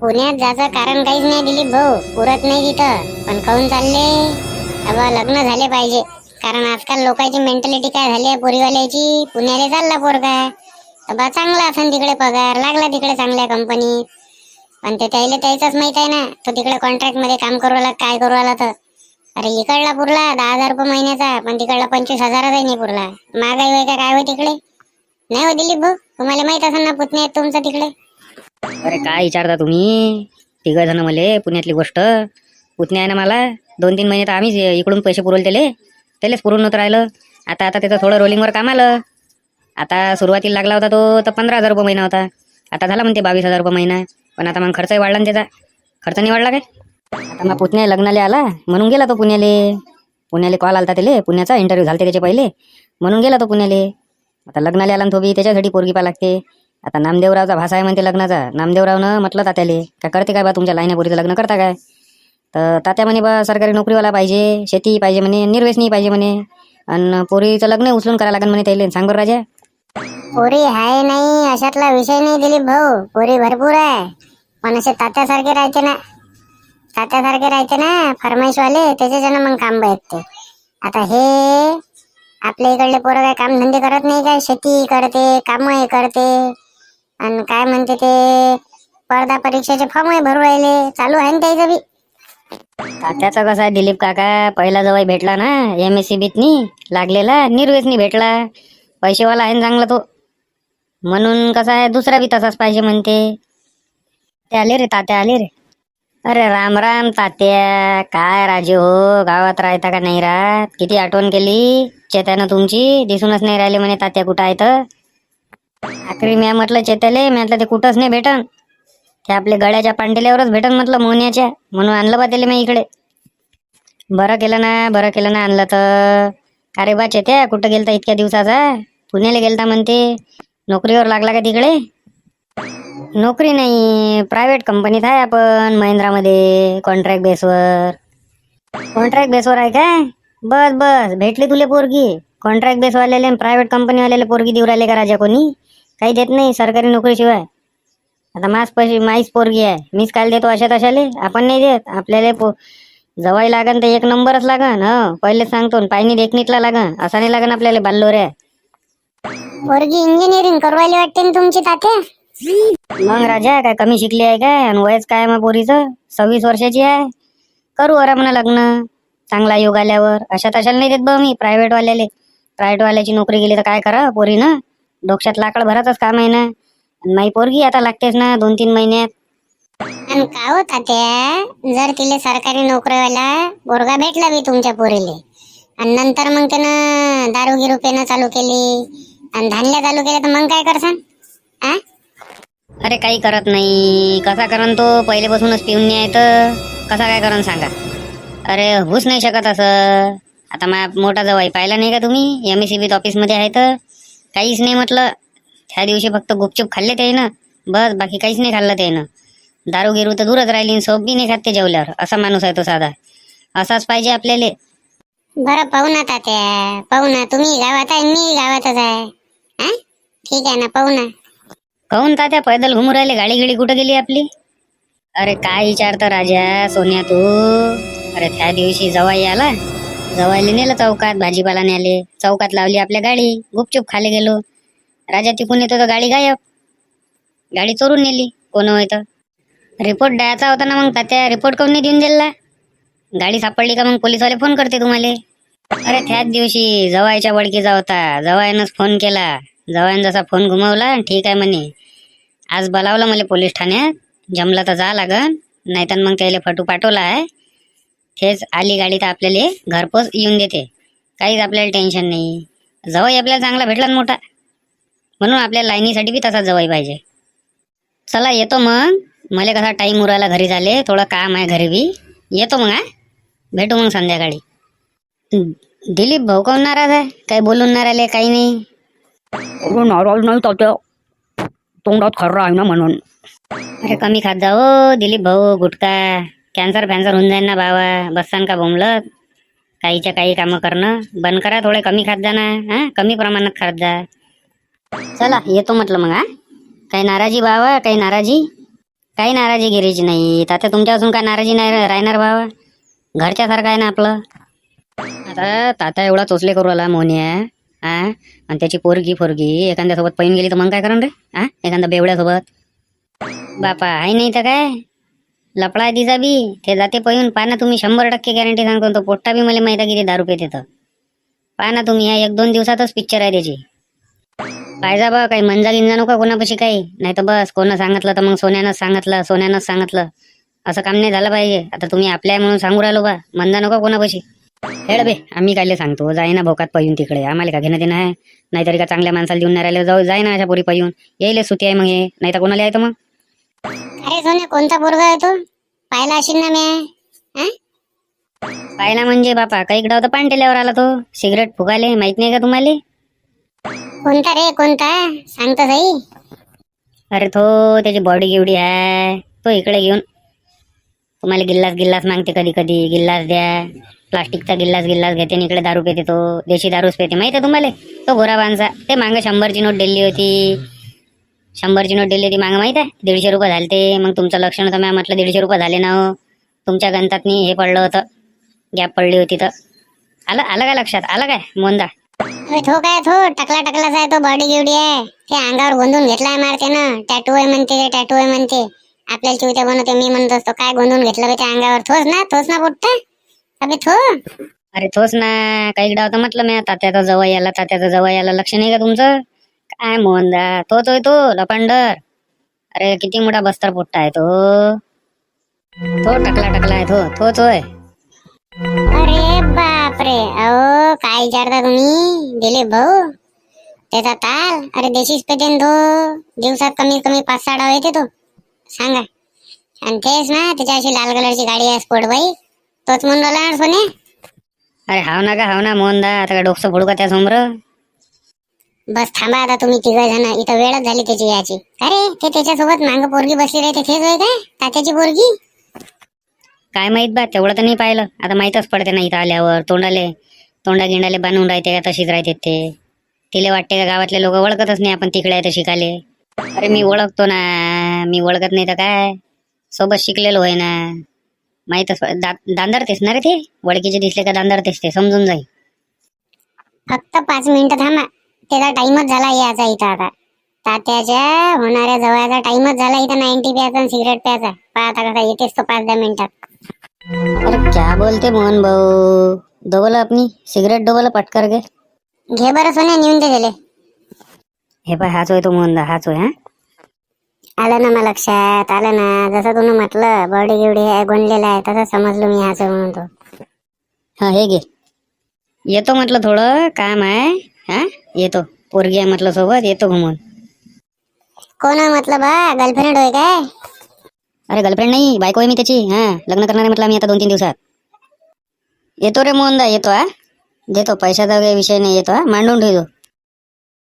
पुण्यात जायचं कारण काहीच नाही दिलीप भाऊ. पुरत नाही तिथं पण खाऊन चालले. अबा लग्न झाले पाहिजे. कारण आजकाल लोकांची मेंटॅलिटी काय झाली आहे पोरीवाल्याची? पुण्याला चालला पोरगा. अबा चांगला असन तिकडे पगार. लागला तिकडे चांगल्या कंपनीत पण ते त्याला त्याचंच माहीत आहे ना. तो तिकडे कॉन्ट्रॅक्टमध्ये काम करू आला काय करू आला तर. अरे इकडला पुरला दहा हजार रुपये महिन्याचा. पण तिकडला पंचवीस हजाराचाही नाही पुरला. महागाई होय का? काय होय तिकडे? नाही हो दिलीप भाऊ. तुम्हाला माहीत असेल ना पुतणे तुमचं तिकडे? अरे काय विचारता तुम्ही? तिघ जण मले पुण्यातली गोष्ट. पुतण्या आहे ना मला दोन तीन महिने तर आम्हीच इकडून पैसे पुरवले त्याले त्यालेच पुरून नव्हतं राहिलं. आता आता त्याचं थोडं रोलिंगवर काम आलं आता सुरुवातीला लागला होता तो तर पंधरा हजार रुपये महिना होता. आता झाला म्हणते बावीस हजार रुपये महिना. पण आता मग खर्चही वाढला ना त्याचा. खर्च नाही वाढला काय? आता मग पुतण्या लग्नाला आला. म्हणून गेला तो पुण्याले. पुण्याले कॉल आला त्याले. पुण्याचा इंटरव्ह्यू झाला त्याचे पहिले. म्हणून गेला तो पुण्याले. आता लग्नाला आला ना तो बी. त्याच्यासाठी पोरगी पा लागते. आता नामदेवरावचा भास आहे म्हणते लग्नाचा. नामदेवरावनं म्हटलं तात्याले का करते काय बा तुमच्या लाईना पोरीचं लग्न करता काय? तर तात्या म्हणे बा सरकारी नोकरीवाला पाहिजे शेती पाहिजे म्हणे निर्वेसनी पाहिजे म्हणे आणि पोरीचं लग्न उचलून करायला लागेल म्हणे त्याला. सांग बरं राजा. पोरी आहे नाही अशातला विषय नाही दिलीप भाऊ. पोरी भरपूर आहे. पण असे तात्यासारखे राहते ना तात्यासारखे राहते ना फरमाईशवाले त्याच्याच्यानं मग काम भेटते आता हे आपल्या इकडले पोरं काय काम धंदे करत नाही काय? शेती करते काम हे करते. आणि काय म्हणते ते स्पर्धा परीक्षेचे फॉर्म भरू राहिले. चालू आहे ना त्याचं बी. तात्याचा कसा आहे दिलीप काका? पहिला जवळ भेटला ना एम एस सी बीतनी लागलेला निर्वेसनी भेटला. पैसेवाला आहे ना चांगला तो. म्हणून कसा आहे दुसरा बी तसाच पाहिजे म्हणते. ते आले रे तात्या आले रे. अरे राम राम तात्या. काय राजे हो गावात राहता का नाही राहत? किती आठवण केली. चेत्यानं तुमची दिसूनच नाही राहिले म्हणे तात्या कुठं आहे तर. आखरी म्या म्हटलं चेतले मी म्हटलं ते कुठंच नाही भेटन. ते आपले गळ्याच्या पांडेल्यावरच भेटन म्हटलं मोन्याच्या म्हणून आणलं बा त्याला मी इकडे. बरं केलं ना बरं केलं ना आणलं तर. अरे बा चेत्या कुठं गेलता इतक्या दिवसाचा? पुण्याला गेलता म्हणते. नोकरीवर लागला का तिकडे? नोकरी नाही प्रायव्हेट कंपनीत आहे आपण महिंद्रामध्ये कॉन्ट्रॅक्ट बेसवर कॉन्ट्रॅक्ट बेसवर आहे काय? बस बस भेटली तुले पोरगी. कॉन्ट्रॅक्ट बेसवाल्याले प्रायव्हेट कंपनीवाल्याला पोरगी देऊ राहिले का राजा कोणी? काही देत नाही सरकारी नोकरीशिवाय. आता मास पैसे माईच पोरगी आहे. मीच काल देतो अशा तशाले. आपण नाही देत. आपल्याला पो जवाई लागन तर एक नंबरच लागन हो. पहिले सांगतो पायनी देखणीतला लागन. असा नाही लागन आपल्याला बाल्लोऱ्या. पोरगी इंजिनिअरिंग करू राहिली वाटते ना तुमची तात्या? मग राजा काय कमी शिकली आहे काय? आणि वयच काय मग पोरीचं? सव्वीस वर्षाची आहे. करू अरा म्हणा लग्न. चांगला योग आल्यावर. अशा तशाला नाही देत बा मी प्रायव्हेट वाल्याले प्रायव्हेट वाल्याची नोकरी गेली तर काय करा पोरी ना डोक्यात लाकड भरातच काम आहे ना. आणि माई पोरगी आता लागतेच ना दोन तीन महिन्यात आणि का हो तात्या जर तिले सरकारी नोकरीवाला पोरगा भेटला बी तुमच्या पोरीले आणि नंतर मग त्यानं दारू गिरू पेनं चालू केली आणि धान्य चालू केलं तर मग काय करसान? आ? अरे काही करत नाही. कसा करन तो? पहिलेपासूनच पिऊन नाही आहे तर. कसा काय करन सांगा? अरे होऊच नाही शकत असं. आता मा मोठा जवाई पाहिला नाही का तुम्ही? एम एस सी बीत ऑफिसमध्ये आहे तर. काहीच नाही म्हटलं. त्या दिवशी फक्त गुपचूप खाल्ले ते ना बस बाकी काहीच नाही खाल्लं त्यानं. दारू गिरू तर दूरच राहिली सोप बी नाही खात ते जेवल्यावर. असा माणूस आहे तो साधा. असाच पाहिजे आपल्याला. बरं पाहू ना तात्या. पाहू ना तुम्ही गावात आहे मी गावातच आहे. हा ठीक आहे ना पाहू ना. काहून तात्या? पैदल घुमू राहिले गाडी गिडी कुठं गेली आपली? अरे काय विचारतं राजा सोन्या तू? अरे त्या दिवशी जवाई आला. जवाईला नेलं चौकात भाजीपाला न्याले चौकात लावली आपल्या गाडी गुपचूप खाली गेलो. राजा तिकून येतो तर गाडी गायब. गाडी चोरून नेली कोण होय तर रिपोर्ट द्यायचा होता ना मग तात्या रिपोर्ट करून नाही देऊन दिला गाडी सापडली का मग पोलीसवाले फोन करते तुम्हाला? अरे त्याच दिवशी जवायच्या बडकीचा होता. जवायनंच फोन केला. जवायन जसा फोन घुमवला ठीक आहे म्हणे. आज बोलावलं मला पोलीस ठाण्यात. जमला तर जा लागन. नाहीतर मग त्याला फटू पाठवला आहे. तेच आली गाडी तर आपल्याला घरपोच येऊन देते. काहीच आपल्याला टेन्शन नाही. जवळ आपल्याला चांगला भेटला ना मोठा. म्हणून आपल्या लाईनीसाठी बी तसा जवळ पाहिजे. चला येतो मग. मला कसा टाईम उरायला घरी झाले. थोडं काम आहे घरी बी. येतो मग हा. भेटू मग संध्याकाळी. दिलीप नाराज आहे? काही बोलून राहिले काही नाही. नाराज नाही तात्या तोंडात खर्रा आहे ना म्हणून. अरे कमी खात जा हो दिलीप भाऊ गुटखा. कॅन्सर फॅन्सर होऊन जाईल ना बाबा. बससान का बोंबलत? काहीच्या काही कामं करणं. बंद करा थोडे कमी खात जा ना. हा? कमी प्रमाणात खात जा. चला येतो म्हटलं मग हा? काही नाराजी बाबा काही नाराजी? काही नाराजी गिरीची नाही. आता तुमच्यापासून काय नाराजी नाही राहणार भावा घरच्यासारखं आहे ना आपलं? आता तात्या एवढा चोचले करू आला मोन्या हा? आणि त्याची पोरगी फोरगी एखाद्यासोबत पैन गेली तर मग काय करण रे? हा? एखाद्या बेवड्यासोबत? बापा आहे नाही तर काय? लपडा तिचा बी. ते जाते पळून. पहा ना तुम्ही शंभर टक्के गॅरंटी सांगतो तो पोट्टा बी मला माहिती किती दारू पेते तर. पहा ना तुम्ही या एक दोन दिवसातच पिक्चर आहे त्याची. पाहिजा बा काही मंजा गिंजा नको कोणापाशी काही? नाही तर बस कोणा सांगितलं तर मग सोन्यानं सांगितलं सोन्यानं सांगितलं. असं काम नाही झालं पाहिजे. आता तुम्ही आपल्या म्हणून सांगू राहिलो बा. मंजा नका कोणापाशी. हेड बे आम्ही कायले सांगतो. जाईना भोकात पाहिजे तिकडे. आम्हाला का घेणं देणं आहे? नाहीतरी का चांगल्या माणसाला देऊन नाही राहिले जाऊ. जाय ना अशा पोरी पाहिजे येईल सुती आहे मग हे नाही तर कोणाला आहे तर मग? अरे सोने कोणता पोरगा आहे तो? पाहिला असेल ना मी. हा? पाहिला म्हणजे बापा काही इकडं होतं पांटेल्यावर आला तो. सिगरेट फुगाले माहीत नाही का तुम्हाला? कोणता रे कोणता? सांगतो सई अरे तो त्याची बॉडी गिवडी आहे. तो इकडे घेऊन. तुम्हाला गिल्लास गिल्लास मागते कधी कधी. गिल्लास द्या. प्लास्टिकचा गिल्लास गिल्लास घेते आणि इकडे दारू पेते तो. देशी दारूच पेते. माहिती आहे तुम्हाला? तो गोरा बांचा ते मागं शंभरची नोट दिली होती. शंभरची नोट दिली होती मागं माहिती आहे? दीडशे रुपये झाले ते. मग तुमचं लक्षण होतं मी म्हटलं दीडशे रुपये झाले ना हो. तुमच्या गणतातनी हे पडलं होतं. गॅप पडली होती तर. आलं आलं काय लक्षात? आलं काय? मोंदा अरे तो काय तो टकला टकलाच आहे तो बॉडी गिवडी आहे. ते अंगावर गोंधून घेतलाय मारते ना टॅटू आहे म्हणते ते टॅटू आहे म्हणते. आपल्याला चिवत्या बनवते मी म्हणत असतो काय गोंधून घेतलं बे त्या अंगावर? थोस ना थोस ना पोट्ट. अबे थो. अरे तोच ना काही इकडं होतं म्हटलं मी तात्याचा जवळ याला तात्याचा जवळ याला लक्ष नाही का तुमचं? काय मोहनदा? तोच होय तो लपांडर. अरे किती मोठा बस्तर पोट्टा आहे तो. तो टकला टकला आहे तो तोच होय अरे बापरे. अहो काय विचारता तुम्ही? दिलीप भाऊ. त्याचा ताल. अरे देशीच पेटेन तो. दिवसात कमीत कमी पाच सहा डाव येते तो. सांगा. आणि तेच ना त्याच्या अशी लाल कलरची गाडी आहे स्पोर्ट बाईक तोच म्हणून राहिला ना सोने. अरे हाव ना का हाव ना मोहनदा. आता काय डोकं फोडू का त्या समोर बस थांबा आता तुम्ही तिघ जण. इथं वेळच झाली त्याची याची अरे ते त्याच्यासोबत मांग पोरगी बसली राहते तेच होय काय? तात्याची पोरगी? काय माहीत बा तेवढं तर नाही पाहिलं. आता माहीतच पडते ना इथं आल्यावर. तोंडाले तोंडा गिंडाले बांधून राहते का तशीच राहते ते. तिले वाटते का गावातले लोक ओळखतच नाही आपण तिकडे आहे तर शिकाले. अरे मी ओळखतो ना. मी ओळखत नाही तर काय? सोबत शिकलेलो आहे ना. माहीतच दा दांदरतेस ना रे ते? वडकीचे दिसले का दांदरतेस ते समजून जाईल. फक्त पाच मिनिटं थांबा. त्याचा टाइमच झाला याचा इथं आता. तात्याच्या होणाऱ्या जवळचा टाइमच झाला इथं नाईन्टी प्याचा सिगरेट प्याचा. पहा आता कसा येतेच तो पाच दहा मिनिटात. अरे क्या बोलते मोहन भाऊ? डबल अपनी? सिगरेट डबल पटकर गे घे बरं सोन्या नेऊन ते दिले हे पाय हाच होय तो मोहनदा हाच होय हा? आलं ना मला लक्षात आलं ना. जसं तुम्ही म्हटलं बॉडी गिवडी आहे गोंडलेला आहे तसं समजलो मी ह्याच म्हणून तो. हा हे घे. येतो म्हटलं थोडं काम आहे हा? येतो. पोरगी आहे म्हटलं सोबत येतो घुमून. कोण आहे म्हटलं बा? गर्लफ्रेंड होय काय? अरे गर्लफ्रेंड नाही बायको आहे मी त्याची हा. लग्न करणार आहे म्हटलं मी आता दोन तीन दिवसात. येतो रे मोहनदा येतो हा. देतो पैशाचा काही विषय नाही येतो हा. मांडून ठेवतो.